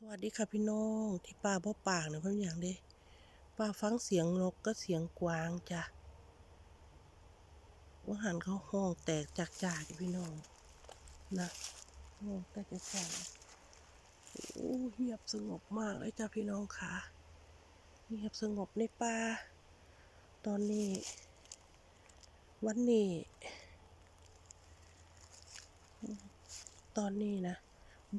สวัสดีค่ะพี่น้องที่ป่าบ่ปากนะเพิ่นอย่างเด้ป่าฟังเสียงนกก็เสียงกวางจ้ะว่าหันเขาห้องแตกจากจากพี่น้องนะห้องแตกจากจากโอ้เงียบสงบมากเลยจ้ะพี่น้องค่ะเงียบสงบในป่าตอนนี้ วันนี้ ตอนนี้นะ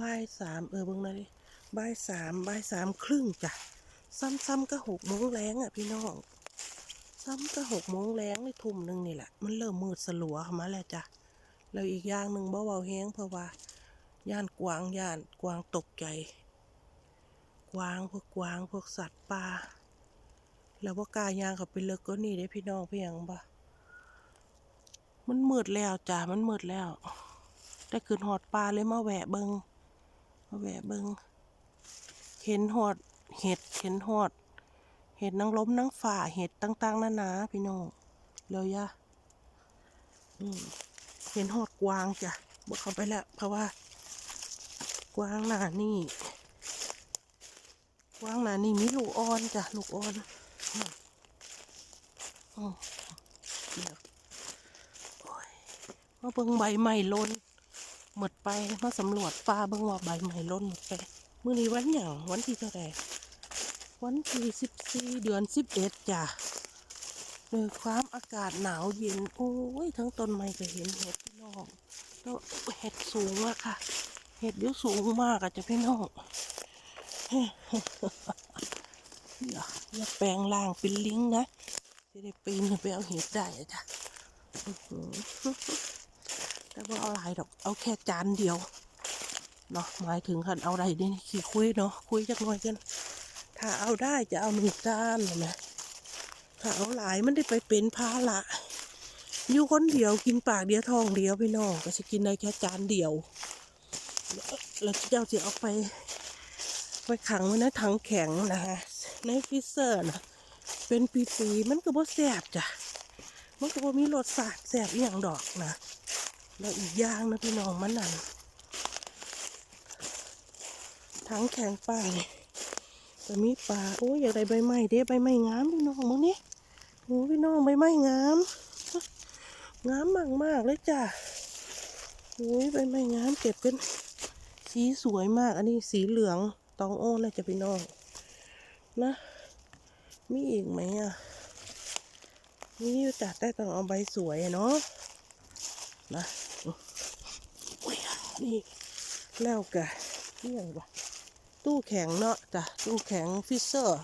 บ่ายสามเออเบิ่งหนะดิ บ่ายสามบ่ายสามครึ่งจ้ะ ซ้ำๆก็หกโมงแรงอะพี่น้อง ซ้ำก็หกโมงแรงในทุ่มหนึ่งนี่แหละ มันเริ่มมืดสลัวมาแล้วจ้ะ แล้วอีกอย่างหนึ่งเบ่เบาแห้งเพราะว่า ย่านกวางย่านกวางตกใจ กวางพวกกวางพวกสัตว์ป่า แล้วว่ากายางเขาไปเลิกก็นี่ได้พี่น้องเพียงบ่มันมืดแล้วจ้ะ มันมืดแล้วได้ขึ้นหอดปลาเลยมาแหวะเบิงมาแหวะเบิง เห็นหอด เห็ดเห็นหอด เห็ดนางล้มนางฝ่า เห็ดต่างๆนานาพี่น้องเลยยะเห็นหอดกวางจ้ะบอกเขาไปแล้ว เพราะว่า กวางหนานี่ กวางหนานี่มีลูกอ่อนจ้ะลูกอ่อนอืมอืมเดี๋ยวโอ้ยมาเบิ่งใบใหม่ล้นหมดไปมาสำรวจฟ้าเบิ่งว่าใบใหม่ล้นหมดไป มื้อนี้วันหยังวันที่เท่าไหร่วันที่สิบสี่เดือนสิบเอ็ดจ้ะโดยความอากาศหนาวเย็น โอ้ย ทั้งต้นไม้ก็เห็นเห็ดพี่น้องแล้วเห็ดสูงอะค่ะ เห็ดเดี๋ยวสูงมากอะจ้ะพี่น้องอย่าอย่าแปลงร่างเป็นลิงนะจะได้ปีนไปเอาเห็ดได้อะจ้ะแต่ว่าเอาหลายดอกเอาแค่จานเดียว เนาะหมายถึงคันเอาได้เดี๋ยวนี่ขี่คุยเนาะคุยจักหน่อยกัน ถ้าเอาได้จะเอาหนึ่งจานเห็นไหมถ้าเอาหลายมันได้ไปเป็นภาระอยู่คนเดียวกินปากเดียวทองเดียวพี่น้องก็จะกินได้แค่จานเดียว แล้วเจ้าจะเอาไป ไปขังไว้ในถังแข็งนะฮะในฟรีเซอร์นะเป็นปีๆมันก็บ่แสบจ้ะมันก็บ่มีรสชาติแสบอย่างดอกนะแล้วอีกอย่างนะพี่น้องมันนั่น ทั้งแข็งปลาเนี่ยจะมีปลาโอ้ยอยากได้ใบไม้เด้ใบไม้งามพี่น้องมึงนี่โอ้พี่น้องใบไม้งามงามมากมากเลยจ้ะโอ้ยใบไม้งามเก็บเป็นสีสวยมาก อันนี้สีเหลืองตองโอ้นะจ้ะพี่น้องนะมีอีกไหมอะนี่จ้ะแต่ต้องเอาใบสวยอะเนาะนะนี่แล้วกะนี่ยงวะ ตู้แข็งเนาะจ้ะตู้แข็งฟิชเซอร์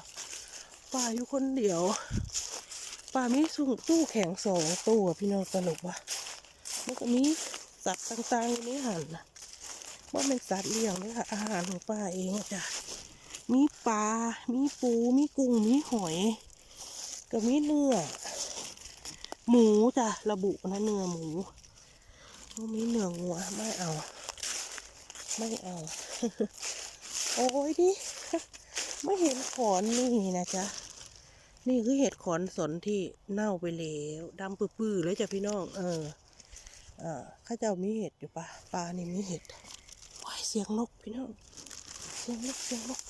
ป้าอยู่คนเดียวป้ามีสุ่ตู้แข็งสองตู้พี่น้องสนุกวะมันก็มีสัตว์ต่างๆอยู่หันนะว่าเป็นสัตว์เลี้ยงเลยค่ะอาหารของป้าเองจ้ะมีปลา มีปู มีกุ้ง มีหอย ก็มีเนื้อ หมูจ้ะ ระบุนะเนื้อหมูพวกนี้เนืองัวไม่เอา ไม่เอา โอ้ยดิไม่เห็นขอนนี่นะจ๊ะ นี่คือเห็ดขอนสนที่เน่าไปแล้วดำปื้อๆเลยจ้ะพี่น้อง เออเอ่าข้าเจ้ามีเห็ดอยู่ปะปลานี่มีเห็ดว้ายเสียงนกพี่น้อง เสียงนกเสียงนก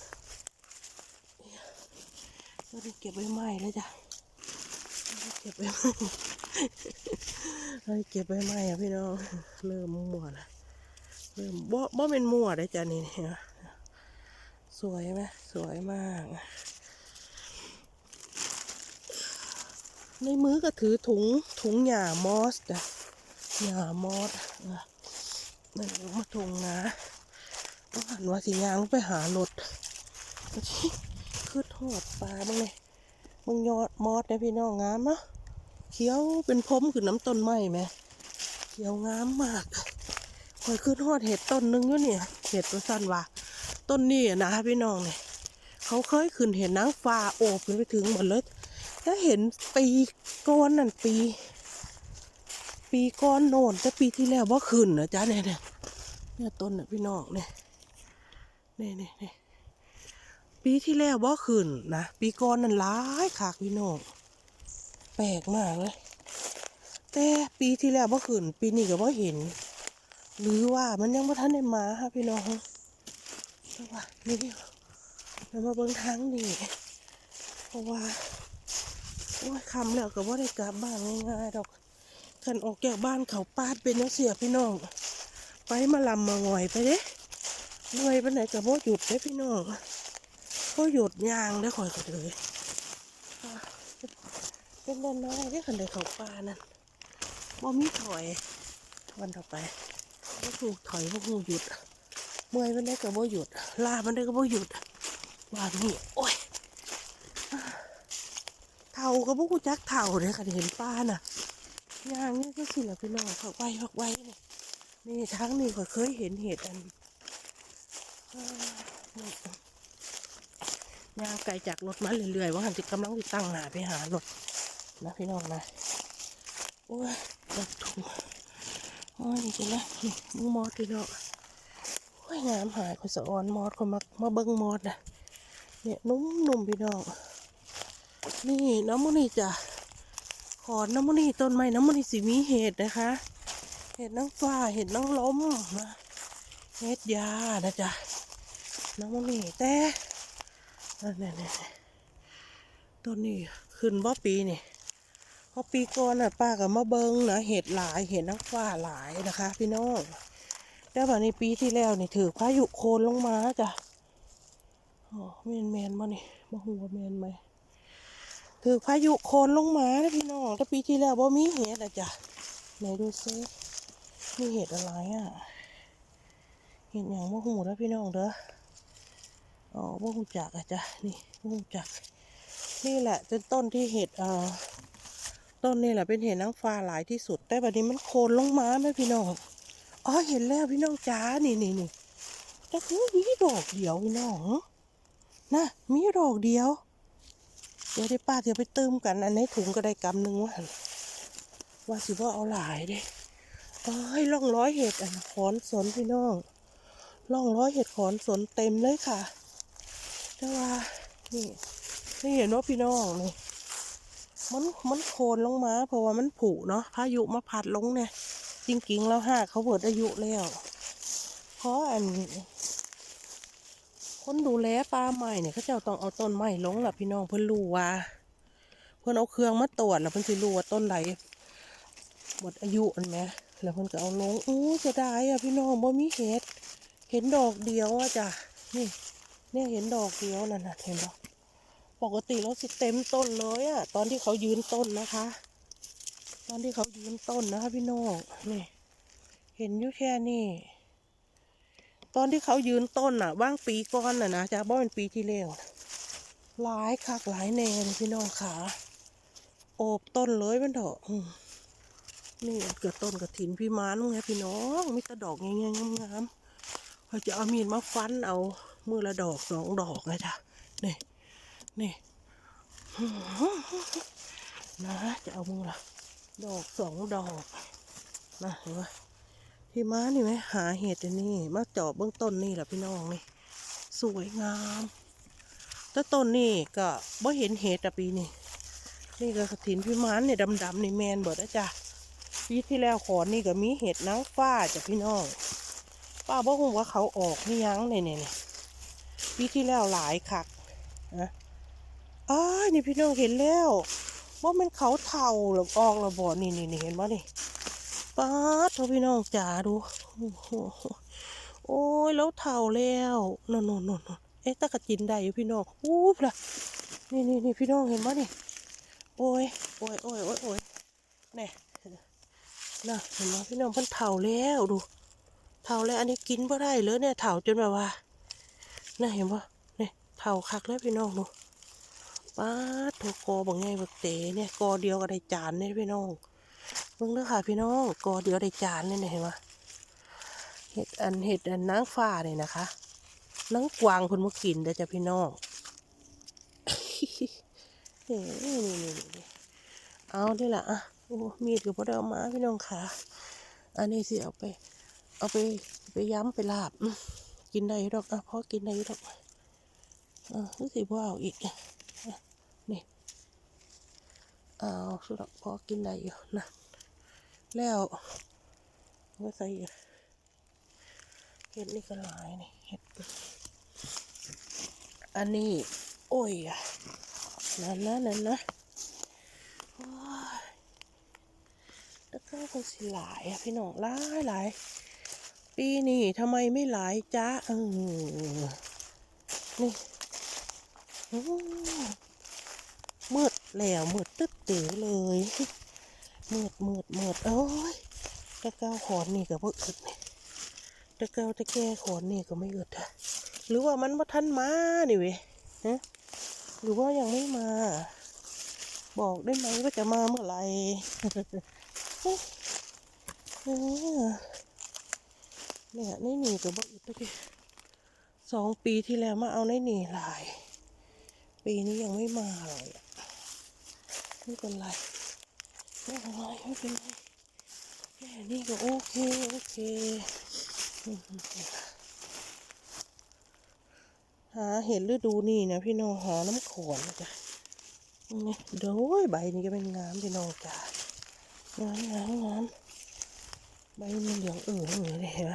เราเก็บใบไม้แล้วจ้ะเก็บใบไม้เฮ้ยเก็บใบไม้อะพี่น้อง เริ่มมั่วละเริ่มบ่บ่เป็นมั่วได้จ้ะนี่เนี่ย สวยไหมสวยมาก ในมือก็ถือถุงถุงหญ้ามอสจ้ะหญ้ามอสนั่นมาถุงนะองหันว่าสิยางไปหารถก็ชิคือทอดปลาบ้างเลยมึงยอดมอสนะพี่น้องงามเนาะเขียวเป็นพรมคือน้ำต้นไม้ไหมเขียวงามมากคอยขึ้นหอดเห็ดต้นหนึงอยู่เนี่ยเห็ดตัวสั้นว่า ต้นนี้นะพี่น้องเนี่ยเขาเคยขึ้นเห็นนางฟ้าโอบขึ้นไปถึงหมดเลยถ้าเห็นปีก้อนนั่นปี ปีก้อนโน่นแต่ปีที่แล้วว่าขึ้นนะจ๊ะเนี่ยเนี่ยเนี่ยต้นน่ะพี่น้องเนี่ยเนี่ยเนี่ยปีที่แล้วว่าขึ้นนะปีก้อนนั่นร้ายขากพี่น้องแปลกมากเลย แต่ปีที่แล้วบ่าขึ้น ปีนี้ก็บ่าเห็น หรือว่ามันยังบ่ทันได้มาค่ะพี่น้อง เพราะว่านี่เรามาเบิ่งทางนี่เพราะว่าโอ้ยคำแล้วก็บ่าได้กลับบ้านง่ายๆดอกขันออกจากบ้านเขาปาดเป็นนักเสียพี่น้อง ไปมาลำมาหงอยไปเด้เหนื่อยไปไหนกับบ่าหยุดเด้พี่น้องก็หยุดยางได้คอยกันเลยเป็นเดินน้อยได้อขันได้เขาปานั่นบ่มีถอยวันต่อไปก็ถูกถอยพวกหูหยุด เมื่อยมันได้ก็บ่หยุดลามันได้ก็บ่หยุดว่านี่โอ้ยเท่าก็บ่กูจักเท่าเลยค่ะเห็นป้าน่ะย่างนี่ก็สิละพี่น้องเขาไว้เขาไว้เนี่ยนี่ทั้งนี้ก็เคยเห็นเหตุอันย่างไกลจากรถมาเรื่อยๆว่าหันจิกำลังติดตั้งหนาไปหารถนะพี่น้องนะโอ้ยดับถุงโอ้ยนี่จะนะนี่งมอดพี่นาะโอ้ ยงามหายคนสะออนมอดคนมามาเบิ้งมอดนะเนี่ยนุ่มนุ่มๆพี่น้องนี่น้ำมันนี่จ้ะขอนน้ำมันนี่ต้นไม้น้ำมันนี่สีมีเห็ดนะคะ เห็ดน้ำฟ้าเห็ดน้ำล้มนะเห็ดยานะจ๊ะน้ำมันนี่แต่นั่นี่ต้นนี้ขึ้นบ่ปีนี่พอปีก่อนน่ะป้าก็มาเบิงนะเห็ดหลายเห็ดนักฟ้าหลายนะคะ พี่น้อง แต่ว่าในปีที่แล้วนี่ถือพายุโคลนลงมาจ้ะอ๋อแมนแมนมานี่มาหัวาแมนไหมถือพายุโคลนลงมานะพี่น้องแต่ปีที่แล้วบ่มีเห็ดอะจ้ะไหนดูซิมีเห็ดอะไรอะเห็ดอย่างมะหูนะพี่น้องเด้ออ๋อมะหูจักอะจ้ะนี่มะหูจัก นี่แหละเป็นต้นที่เห็ดเอ่อต้นนี่แหละเป็นเห็ดนางฟ้าหลายที่สุด แต่บัดนี้มันโคนลงมาไหมพี่น้อง อ๋อเห็นแล้วพี่น้องจ้านี่นี่นี่แต่คือมีดอกเดียวพี่น้องนะมีดอกเดียว เดี๋ยวได้ป้าเดี๋ยวไปเติมกัน อันในถุงก็ได้กำหนึ่งว่าว่าสิว่าเอาหลายเด้อ๋อให้ล่องร้อยเห็ดอันขอนสนพี่น้องล่องร้อยเห็ดขอนสนเต็มเลยค่ะ แต่ว่านี่นี่เห็นว่าพี่น้องนี่มันมันโคนลงมา เพราะว่ามันผุเนาะพายุมาพัดลงเนี่ย จริงๆแล้วห้าเขาเบิดอายุแล้ว เพราะอัน คนดูแลป่าไม้เนี่ยเขาจ้าต้องเอาต้นไม้ลงล่ะพี่น้องเพิ่อนรู้ว่า เพิ่อนเอาเครื่องมาตรวจแล้วเพิ่อนสิรู้ว่าต้นไหนหมดอายุอันไหมแล้วเพิ่อนก็เอาลงอู้จะได้อะพี่น้องบ่มีเห็ดเห็นดอกเดียวอะจ้ะนี่เนี่ยเห็นดอกเดียวนั่นน่ะเห็นปะปกติแล้วสิเต็มต้นเลยอะ ตอนที่เขายืนต้นนะคะ อนที่เขายืนต้นนะคะพี่น้องนี่ เห็นอยู่แค่นี้ตอนที่เขายืนต้นอะว่างปีก่อนน่ะนะจะบ่เป็นปีที่แล้วหลายคักหลายแนเลยพี่น้องขาโอบต้นเลยมันเถอะมนี่เกิดต้นกระถินพี่ม้านไงพี่น้องมีต่ดอกงามๆงามๆเขาจะเอามีดมาฟันเอามือละดอกสองดอกไงจ้ะนี่นี่นะจะเอามือละ ดอกสองดอกนะเห็นไหมพี่ม้านี่ไหมหาเห็ดอันนี่มาเจาะเบื้องต้นนี่แหละพี่น้องนี่ สวยงามแต่ต้นนี่ก็บ่เห็นเห็ดอะปีนี่นี่ก็กระถินพี่ม้านเนี่ยดำๆนี่แมนเบิดนะจ๊ะปีที่แล้วขอนนี่ก็มีเห็ดนางฟ้าจ้ะพี่น้องป้าบอกว่าเขาออกนี่ยังเนี่ยเนี่ยปีที่แล้วหลายคักนะอ้านี่พี่น้องเห็นแล้ว ว่ามันเขาเท่าหรือออกระบอนี่นี่นี่เห็นป่ะนี่ป้าท่พี่น้องจ๋าดูโอ้ยแล้วเท่าแล้วนนนนนนเอ๊ะตะกะจินได้อยู่พี่น้องอู้พละนี่นี่นี่พี่น้องเห็นป่ะนี่โอ้ยโอ้ยโอ้ยโอ้ยโอ้ยเนี่ยน่ะเห็นไหมพี่น้องเพิ่นเท่าแล้วดูเท่าแล้วอันนี้กินบ่ได้เลยเนี่ยเท่าจนแบบว่าน่ะเห็นป่ะเนี่ยเท่าคักแล้วพี่น้องดู ป้าดโถกอบังไงบักเต๋เนี่ยกอเดียวก็ได้จานเนี่ยพี่น้องเบิ่งเด้อค่ะพี่น้องกอเดียวได้จานเนี่ยเห็นไหมเห็ดอันเห็ดอันนางฟ้าเนี่ยนะคะนางกวางคนมากินเด้อจ้ะพี่น้องนี่นี่นี่นี่เอาได้ละอะโอ้มีดกับพ่อเดอามาพี่น้องค่ะ อันนี้สิเอาไป เอาไปไปย้ำไปลาบกินได้อยู่ดอกอะพอกินได้อยู่ดอกอะรู้สิบ่เอาอีก นี่เอาสุดอกพอกินได้อยู่นะแล้วก็ใส่เห็ดนี่ก็หลายนี่เห็ดอันนี้ โอ้ยอะนั่นนะนั่นนะโอ้ยแล้วก็คงสิหลายอะพี่น้องหลายหลายปีนี้ทำไมไม่หลายจ้าเออนี่อ มืดแล้วมืดตึ๊ดตือเลยมืดมืดมืดโอ้ยตะเกาขอนนี่ก็บ่อึดนี่ตะเกาตะแก่ขอนนี่ก็ไม่อึดอะหรือว่ามันมาทันมานี่เว้ยฮะหรือว่ายังไม่มา บอกได้ไหมว่าจะมาเมื่อไหร่เออเนี่ยในนี่ก็บ่อึดตะกี้สองปีที่แล้วมาเอาในนี่หลาย ปีนี้ยังไม่มาเลย ไม่เป็นไรไม่เป็นไรไม่เป็นไรแค่นี้ก็โอเคโอเคหาเห็นฤดูนี่นะพี่น้องหาน้ำขนนะจ๊ะนี่เดี๋ยวใบนี้ก็เป็นงามพี่น้องจ้ะงามงามงามใบมันเหลืองเออเหอเลยเห็นไหม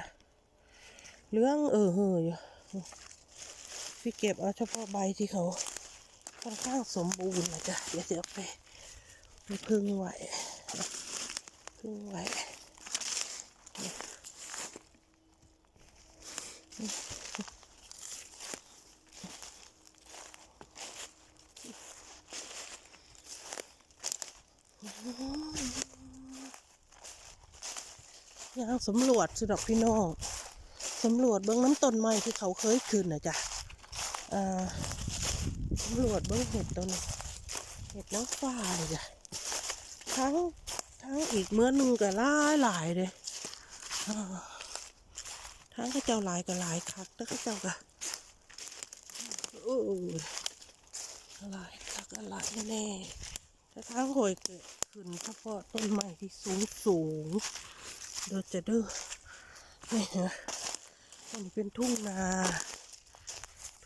เหลืองเออเหออยู่พี่เก็บเอาเฉพาะใบที่เขาค่อนข้างสมบูรณ์นะจ๊ะเดี๋ยวจะเอาไป พึ่งไหวพึ่งไหวย่างสำรวจสุดอกพี่น้องสำรวจเบื้องน้ำต้นไม้ที่เขาเคยขึ้นนะจ๊ะสำรวจเบื้องเห็ดตัวนี้เห็ดน้ำฟ้าเลยจ้ะ ทั้งทั้งอีกเมื่อนึงก็หลายหลายเลยทั้งข้าเจ้าหลายก็หลายคักแต่ข้าเจ้าก็โอ้หลายคักหลายแน่แต่ทั้งหอยเกิดขึ้นเฉพาะต้นไม้ที่สูงสูงเดี๋ยวจะเด้อนี่นะอันนี้เป็นทุ่งนา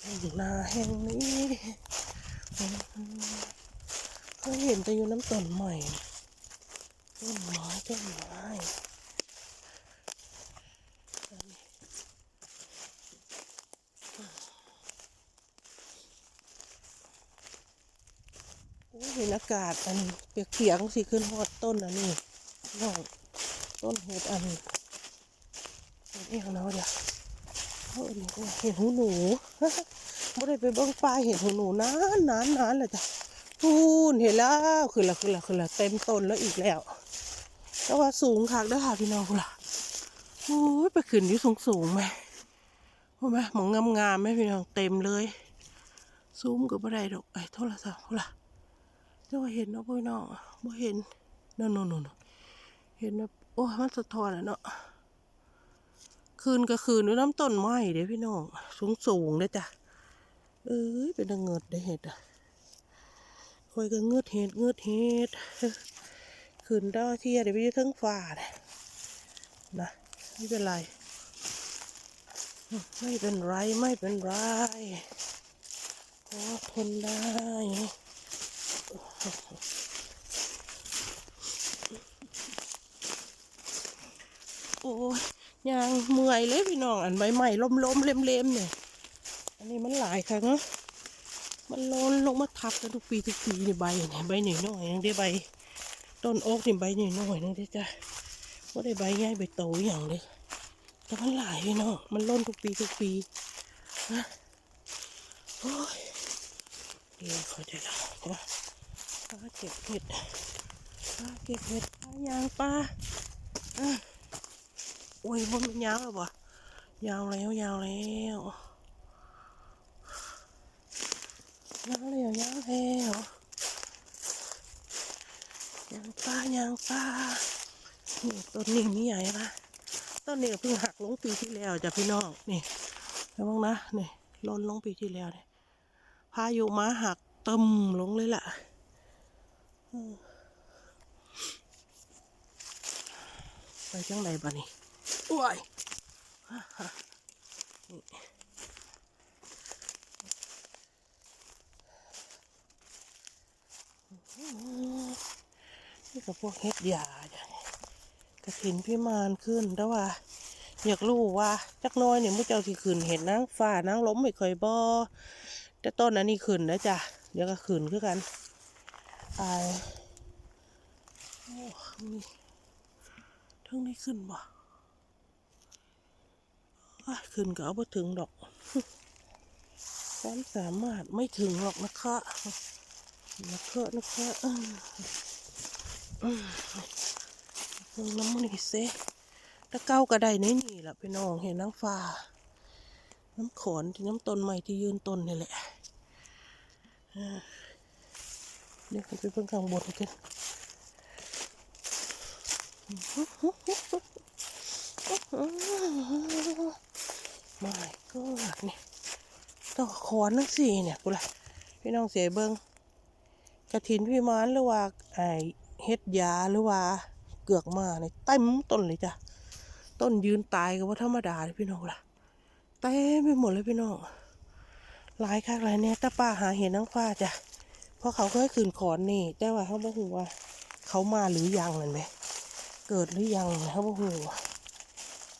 ทุ่งนาแห่งนี้เคยเห็นแต่อยู่น้ำต้นใหม่ ต้นไม้ต้นไม้อันนี้โอ้ยเห็นอากาศอันเปียกๆสิขึ้นฮอดต้นอันนี้น้องต้นเห็ดอันนี้เห็ดเอียงเนาะเดี๋ยวเห็นเห็ดหูหนูไม่ได้ไปเบ้างปลาเห็ดหูหนูนานนานนานเลยจ้ะพูนเห็นแล้วคือละคือละคือละเต็มต้นแล้วอีกแล้ว แต่ว่าสูงคักเด้อค่ะพี่น้องล่ะโอ้ยไปขึ้นอยู่สูงสูงไหมโอ้ไหมหมองงามๆไหมพี่น้องเต็มเลยซูมก็บ่ได้ดอกไอ้โทรศัพท์ล่ะแต่ว่าเห็นเนาะพี่น้องบ่เห็นนั่นนนเห็นนะโอ้มันสะท้อนอะเนาะคืนก็คืนด้วยน้ำต้นไม้เด้พี่น้องสูงสูงเลยจ้ะเอ้ยเป็นเงิดได้เห็ดอะคอยก็เงืดเห็ดเงืดเห็ด ขึ้นดาวเทียเดี๋ยวไปยืดทั้งฝ่าเลยนะไม่เป็นไร ไม่เป็นไรไม่เป็นไรพอทนได้โอ้ยยังเมื่อยเลยพี่น้องอันใบใหม่ล้มล้มเล็มเล็มๆเนี่ย อันนี้มันหลายครั้งนะมันโลนลงมาทับกันทุกปีทุกปีนี่ใบเนี่ยใบหน่อยหน่อยนึงได้ใบ ต้นโอ๊กนี่ใบหน่ยหน่อยนึงจ้ะว่าได้ใบง่ายใบโตอย่างเลยแต่มันหลายพี่น้องมันล่นทุกปีทุกปีนะโอ้ยเดี๋ยวเขาจะล่าว่าป้าเก็บเห็ดป้าเก็บเห็ดป้ายางป้าอะโอ้ยมันยาวแล้วบ่ยาวแล้วยาวแล้วยางเร็วยางเร็ว ยางปลายางปลานี่ต้นนี้มีใหญ่ปะต้นนี้เพิ่งหักลงปีที่แล้วจ้ะพี่น้องนี่ระวังนะนี่ล่นลงปีที่แล้วเนี่ยพายุมาหักตึมลงเลยล่ะไปจังไหนบ้านี่โอ้ยนี่ นี่กับพวกเฮ็ดยาจ้ะกระถินพิมานขึ้นแต่ว่า อยากรู้ว่า จักน้อยเนี่ยมุเจ้าที่ขึ้นเห็นนางฟ้านางล้มไม่เคยบอแต่ต้นอันนี้ขึ้นนะจ้ะเดี๋ยวก็ขึ้นคือกันไอายโอ้มีทั้งนี้ขึ้นบ่ขึ้นก็เอาไปถึงดอกความสามารถไม่ถึงหรอกนะคะนะคะนะคะ อืมอืมเบิ่งน้ำมันนี่เซตะเก้ากระไดในนี่แหละพี่น้องเห็นน้ำฟ้า น้ำขอนที่น้ำต้นใหม่ที่ยืนต้นนี่แหละเดี๋ยวไปเบิ่งข้างบนกันไม่ก็นี่ต้องขอนนั่งสี่เนี่ยกูละพี่น้องเสียเบิ่งกระถินพี่มานหรือว่าไอ เฮ็ดยาหรือว่าเกือกมาเนี่ยเต็มต้นเลยจ้ะต้นยืนตายก็ว่าธรรมดาเลยพี่น้องล่ะเต็มไปหมดเลยพี่น้องหลายคักหลายเนี่ยต่ป้าหาเห็นนางฟ้าจ้ะเพราะเขาเคยขืนขอนนี่ แต่ว่าเขาบอกว่า เขามาหรือยังนั่นไหมเกิดหรือยังเขาบอกว่า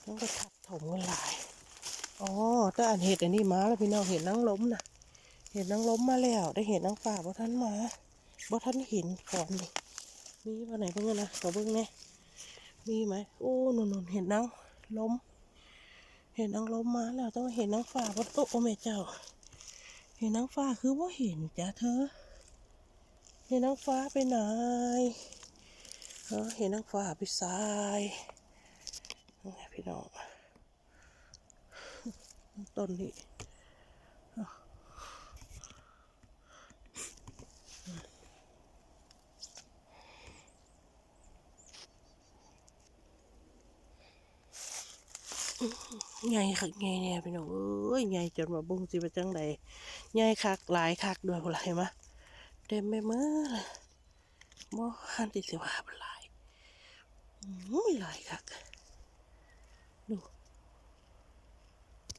ต้องไปทับถมกันหลายอ๋อแต่อันเห็ดอันนี้มาแล้วพี่น้องเห็นนางล้มนะเห็นนางล้มมาแล้ว ได้เห็นนางฟ้าบ่ท่านมาบ่ท่านเห็นก่อนนี่ มีวันไหนเพิ่งนะขอเบิ่งแหน่มีไหมโอ้หนนนเห็นนางล้ม เห็นนางล้มมาแล้วต้องเห็นนางฟ้าว่าโอ้โอแม่เจ้า เห็นนางฟ้าคือว่าเห็นจ้ะเธอ เห็นนางฟ้าไปไหนเออเห็นนางฟ้าไปซ้ายนี่ไงพี่น้องต้นนี้ ไงคักไงเนี่ยพี่น้องเอ้ยไงจนมาบุ้งสิไปจังใดไงคักหลายคักด้วยพลายมาเต็มไปเมดเลยบ่หันติสิว่าพลายอุ้ยหลายคักดู